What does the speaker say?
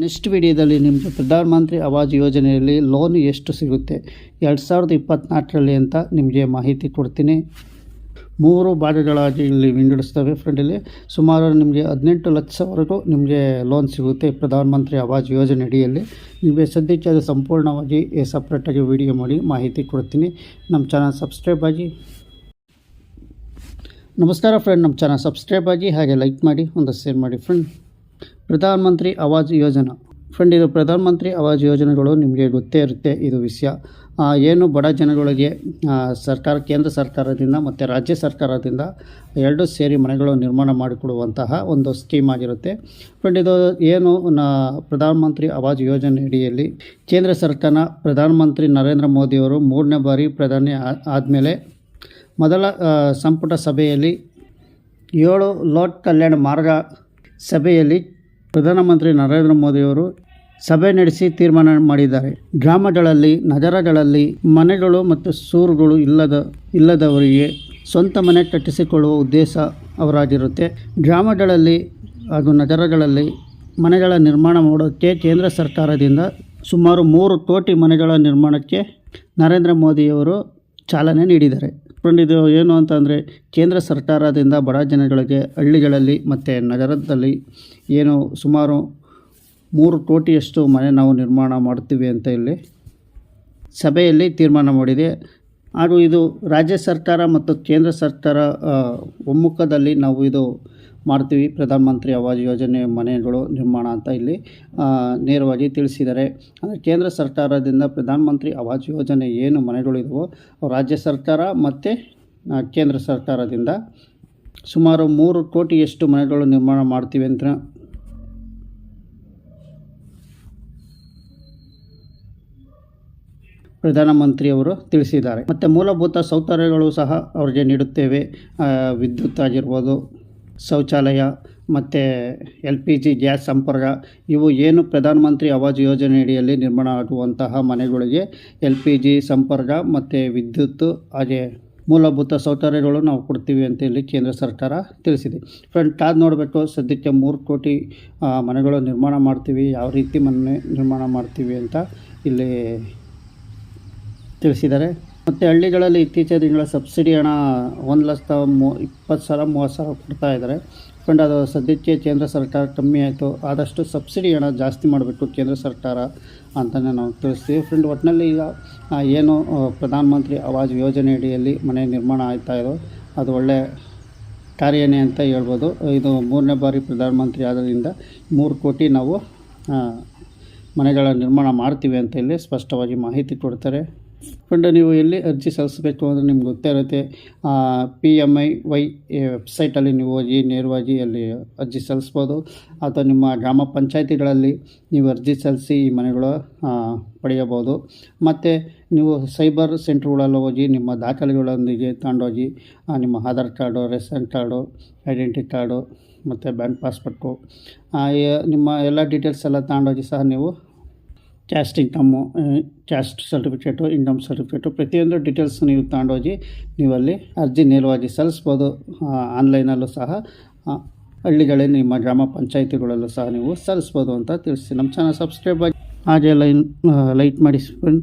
Next ವಿಡಿಯೋದಲ್ಲಿ ನಿಮಗೆ ಪ್ರಧಾನಮಂತ್ರಿ ಆವಾಜ್ ಯೋಜನೆಯಲ್ಲಿ ಲೋನ್ ಎಷ್ಟು ಸಿಗುತ್ತೆ? ಎರಡು ಸಾವಿರದ ಇಪ್ಪತ್ತ್ನಾಲ್ಕರಲ್ಲಿ ಅಂತ ನಿಮಗೆ ಮಾಹಿತಿ ಕೊಡ್ತೀನಿ. ಮೂರು ಭಾಗಗಳಾಗಿ ಇಲ್ಲಿ ವಿಂಗಡಿಸ್ತವೆ ಫ್ರೆಂಡಲ್ಲಿ. ಸುಮಾರು ನಿಮಗೆ ಹದಿನೆಂಟು ಲಕ್ಷವರೆಗೂ ನಿಮಗೆ ಲೋನ್ ಸಿಗುತ್ತೆ ಪ್ರಧಾನಮಂತ್ರಿ ಆವಾಜ್ ಯೋಜನೆ ಅಡಿಯಲ್ಲಿ. ನಿಮಗೆ ಸದ್ಯಕ್ಕೆ ಅದು ಸಂಪೂರ್ಣವಾಗಿ ಸಪ್ರೇಟಾಗಿ ವಿಡಿಯೋ ಮಾಡಿ ಮಾಹಿತಿ ಕೊಡ್ತೀನಿ. ನಮ್ಮ ಚಾನಲ್ ಸಬ್ಸ್ಕ್ರೈಬ್ ಆಗಿ. ನಮಸ್ಕಾರ ಫ್ರೆಂಡ್ ನಮ್ಮ ಚಾನಲ್ ಸಬ್ಸ್ಕ್ರೈಬ್ ಆಗಿ ಹಾಗೆ ಲೈಕ್ ಮಾಡಿ, ಒಂದು ಶೇರ್ ಮಾಡಿ ಫ್ರೆಂಡ್. ಪ್ರಧಾನಮಂತ್ರಿ ಆವಾಜ್ ಯೋಜನಾ. ಫ್ರೆಂಡ್, ಇದು ಪ್ರಧಾನಮಂತ್ರಿ ಆವಾಜ್ ಯೋಜನೆಗಳು ನಿಮಗೆ ಗೊತ್ತೇ ಇರುತ್ತೆ, ಇದು ವಿಷಯ. ಏನು ಬಡ ಜನಗಳಿಗೆ ಸರ್ಕಾರ, ಕೇಂದ್ರ ಸರ್ಕಾರದಿಂದ ಮತ್ತು ರಾಜ್ಯ ಸರ್ಕಾರದಿಂದ ಎರಡು ಸೇರಿ ಮನೆಗಳು ನಿರ್ಮಾಣ ಮಾಡಿಕೊಡುವಂತಹ ಒಂದು ಸ್ಕೀಮ್ ಆಗಿರುತ್ತೆ. ಫ್ರೆಂಡ್, ಇದು ಏನು ಪ್ರಧಾನಮಂತ್ರಿ ಆವಾಜ್ ಯೋಜನೆ ಅಡಿಯಲ್ಲಿ ಕೇಂದ್ರ ಸರ್ಕಾರ ಪ್ರಧಾನಮಂತ್ರಿ ನರೇಂದ್ರ ಮೋದಿಯವರು ಮೂರನೇ ಬಾರಿ ಪ್ರಧಾನಿ ಆದಮೇಲೆ ಮೊದಲ ಸಂಪುಟ ಸಭೆಯಲ್ಲಿ ಏಳು ಲೋಟ್ ಕಲ್ಯಾಣ ಮಾರ್ಗ ಸಭೆಯಲ್ಲಿ ಪ್ರಧಾನಮಂತ್ರಿ ನರೇಂದ್ರ ಮೋದಿಯವರು ಸಭೆ ನಡೆಸಿ ತೀರ್ಮಾನ ಮಾಡಿದ್ದಾರೆ. ಗ್ರಾಮಗಳಲ್ಲಿ, ನಗರಗಳಲ್ಲಿ ಮನೆಗಳು ಮತ್ತು ಸೂರುಗಳು ಇಲ್ಲದ, ಇಲ್ಲದವರಿಗೆ ಸ್ವಂತ ಮನೆ ಕಟ್ಟಿಸಿಕೊಳ್ಳುವ ಉದ್ದೇಶ ಅವರಾಗಿರುತ್ತೆ. ಗ್ರಾಮಗಳಲ್ಲಿ ಹಾಗೂ ನಗರಗಳಲ್ಲಿ ಮನೆಗಳ ನಿರ್ಮಾಣ ಮಾಡೋಕ್ಕೆ ಕೇಂದ್ರ ಸರ್ಕಾರದಿಂದ ಸುಮಾರು ಮೂರು ಕೋಟಿ ಮನೆಗಳ ನಿರ್ಮಾಣಕ್ಕೆ ನರೇಂದ್ರ ಮೋದಿಯವರು ಚಾಲನೆ ನೀಡಿದ್ದಾರೆ. ಫ್ರೆಂಡ್ ಇದು ಏನು ಅಂತಂದರೆ ಕೇಂದ್ರ ಸರ್ಕಾರದಿಂದ ಬಡ ಜನಗಳಿಗೆ ಹಳ್ಳಿಗಳಲ್ಲಿ ಮತ್ತು ನಗರದಲ್ಲಿ ಏನು ಸುಮಾರು ಮೂರು ಕೋಟಿಯಷ್ಟು ಮನೆ ನಾವು ನಿರ್ಮಾಣ ಮಾಡ್ತೀವಿ ಅಂತ ಇಲ್ಲಿ ಸಭೆಯಲ್ಲಿ ತೀರ್ಮಾನ ಮಾಡಿದೆ. ಹಾಗೂ ಇದು ರಾಜ್ಯ ಸರ್ಕಾರ ಮತ್ತು ಕೇಂದ್ರ ಸರ್ಕಾರ ಒಮ್ಮುಖದಲ್ಲಿ ನಾವು ಇದು ಮಾಡ್ತೀವಿ. ಪ್ರಧಾನಮಂತ್ರಿ ಆವಾಜ್ ಯೋಜನೆ ಮನೆಗಳು ನಿರ್ಮಾಣ ಅಂತ ಇಲ್ಲಿ ನೇರವಾಗಿ ತಿಳಿಸಿದ್ದಾರೆ. ಅಂದರೆ ಕೇಂದ್ರ ಸರ್ಕಾರದಿಂದ ಪ್ರಧಾನಮಂತ್ರಿ ಆವಾಜ್ ಯೋಜನೆ ಏನು ಮನೆಗಳಿದವೋ ರಾಜ್ಯ ಸರ್ಕಾರ ಮತ್ತು ಕೇಂದ್ರ ಸರ್ಕಾರದಿಂದ ಸುಮಾರು ಮೂರು ಕೋಟಿಯಷ್ಟು ಮನೆಗಳು ನಿರ್ಮಾಣ ಮಾಡ್ತೀವಿ ಅಂತ. ಪ್ರಧಾನಮಂತ್ರಿಯವರು ತಿಳಿಸಿದ್ದಾರೆ. ಮತ್ತು ಮೂಲಭೂತ ಸೌಕರ್ಯಗಳು ಸಹ ಅವರಿಗೆ ನೀಡುತ್ತೇವೆ. ವಿದ್ಯುತ್ ಆಗಿರ್ಬೋದು ಶೌಚಾಲಯ, ಮತ್ತು ಎಲ್ ಪಿ ಜಿ ಗ್ಯಾಸ್ ಸಂಪರ್ಕ, ಇವು ಏನು ಪ್ರಧಾನಮಂತ್ರಿ ಆವಾಜ್ ಯೋಜನೆ ಅಡಿಯಲ್ಲಿ ನಿರ್ಮಾಣ ಆಗುವಂತಹ ಮನೆಗಳಿಗೆ ಎಲ್ ಪಿ ಜಿ ಸಂಪರ್ಕ ಮತ್ತು ವಿದ್ಯುತ್, ಹಾಗೆ ಮೂಲಭೂತ ಸೌಕರ್ಯಗಳು ನಾವು ಕೊಡ್ತೀವಿ ಅಂತ ಇಲ್ಲಿ ಕೇಂದ್ರ ಸರ್ಕಾರ ತಿಳಿಸಿದೆ. ಫ್ರೆಂಡ್ ಅದು ನೋಡಬೇಕು, ಸದ್ಯಕ್ಕೆ ಮೂರು ಕೋಟಿ ಮನೆಗಳು ನಿರ್ಮಾಣ ಮಾಡ್ತೀವಿ, ಯಾವ ರೀತಿ ಮನೆ ನಿರ್ಮಾಣ ಮಾಡ್ತೀವಿ ಅಂತ ಇಲ್ಲಿ ತಿಳಿಸಿದ್ದಾರೆ. ಮತ್ತು ಹಳ್ಳಿಗಳಲ್ಲಿ ಇತ್ತೀಚಿನ ದಿನಗಳ ಸಬ್ಸಿಡಿ ಹಣ ಒಂದು ಲಕ್ಷ ಮೂ, ಇಪ್ಪತ್ತು ಸಾವಿರ, ಮೂವತ್ತು ಸಾವಿರ ಕೊಡ್ತಾ ಇದ್ದಾರೆ ಫ್ರೆಂಡ್ ಅದು ಸದ್ಯಕ್ಕೆ ಕೇಂದ್ರ ಸರ್ಕಾರ ಕಮ್ಮಿ ಆಯಿತು. ಆದಷ್ಟು ಸಬ್ಸಿಡಿ ಹಣ ಜಾಸ್ತಿ ಮಾಡಬೇಕು ಕೇಂದ್ರ ಸರ್ಕಾರ ಅಂತಲೇ ನಾವು ತಿಳಿಸ್ತೀವಿ. ಫ್ರೆಂಡ್ ಒಟ್ಟಿನಲ್ಲಿ ಈಗ ಏನು ಪ್ರಧಾನಮಂತ್ರಿ ಆವಾಜ್ ಯೋಜನೆ ಅಡಿಯಲ್ಲಿ ಮನೆ ನಿರ್ಮಾಣ ಆಗ್ತಾ ಇದೋ? ಅದು ಒಳ್ಳೆ ಕಾರ್ಯನೇ ಅಂತ ಹೇಳ್ಬೋದು. ಇದು ಮೂರನೇ ಬಾರಿ ಪ್ರಧಾನಮಂತ್ರಿ ಆದ್ದರಿಂದ ಮೂರು ಕೋಟಿ ನಾವು ಮನೆಗಳ ನಿರ್ಮಾಣ ಮಾಡ್ತೀವಿ ಅಂತ ಇಲ್ಲಿ ಸ್ಪಷ್ಟವಾಗಿ ಮಾಹಿತಿ ಕೊಡ್ತಾರೆ. ಫ್ರೆಂಡ್ ನೀವು ಎಲ್ಲಿ ಅರ್ಜಿ ಸಲ್ಲಿಸಬೇಕು ಅಂದರೆ ನಿಮ್ಗೆ ಗೊತ್ತೇ ಇರುತ್ತೆ. ಪಿ ಎಂ ಐ ವೈ ವೆಬ್ಸೈಟಲ್ಲಿ ನೀವು ಹೋಗಿ ನೇರವಾಗಿ ಅಲ್ಲಿ ಅರ್ಜಿ ಸಲ್ಲಿಸ್ಬೋದು. ಅಥವಾ ನಿಮ್ಮ ಗ್ರಾಮ ಪಂಚಾಯತಿಗಳಲ್ಲಿ ನೀವು ಅರ್ಜಿ ಸಲ್ಲಿಸಿ ಈ ಮನೆಗಳು ಪಡೆಯಬಹುದು ಮತ್ತು ನೀವು ಸೈಬರ್ ಸೆಂಟ್ರ್ಗಳಲ್ಲಿ ಹೋಗಿ ನಿಮ್ಮ ದಾಖಲೆಗಳೊಂದಿಗೆ ತಗೊಂಡೋಗಿ ನಿಮ್ಮ Aadhaar card, ration card, identity card, ಮತ್ತು ಬ್ಯಾಂಕ್ ಪಾಸ್ಬುಕ್ಕು ನಿಮ್ಮ ಎಲ್ಲ ಡೀಟೇಲ್ಸ್ ಎಲ್ಲ ತಗೊಂಡೋಗಿ ಸಹ ನೀವು caste income caste certificate income certificate ಪ್ರತಿಯೊಂದು ಡೀಟೇಲ್ಸ್ ನೀವು ತಗೊಂಡೋಗಿ ನೀವಲ್ಲಿ ಅರ್ಜಿ ನೇರವಾಗಿ ಸಲ್ಲಿಸ್ಬೋದು. ಆನ್ಲೈನಲ್ಲೂ ಸಹ ಹಳ್ಳಿಗಳೇ ನಿಮ್ಮ ಗ್ರಾಮ ಪಂಚಾಯಿತಿಗಳಲ್ಲೂ ಸಹ ನೀವು ಸಲ್ಲಿಸ್ಬೋದು ಅಂತ ತಿಳಿಸಿ ನಮ್ಮ ಚಾನಲ್ ಸಬ್ಸ್ಕ್ರೈಬ್ ಆಗಿ ಹಾಗೆ ಲೈನ್ ಲೈಕ್ ಮಾಡಿ ಫ್ರೆಂಡ್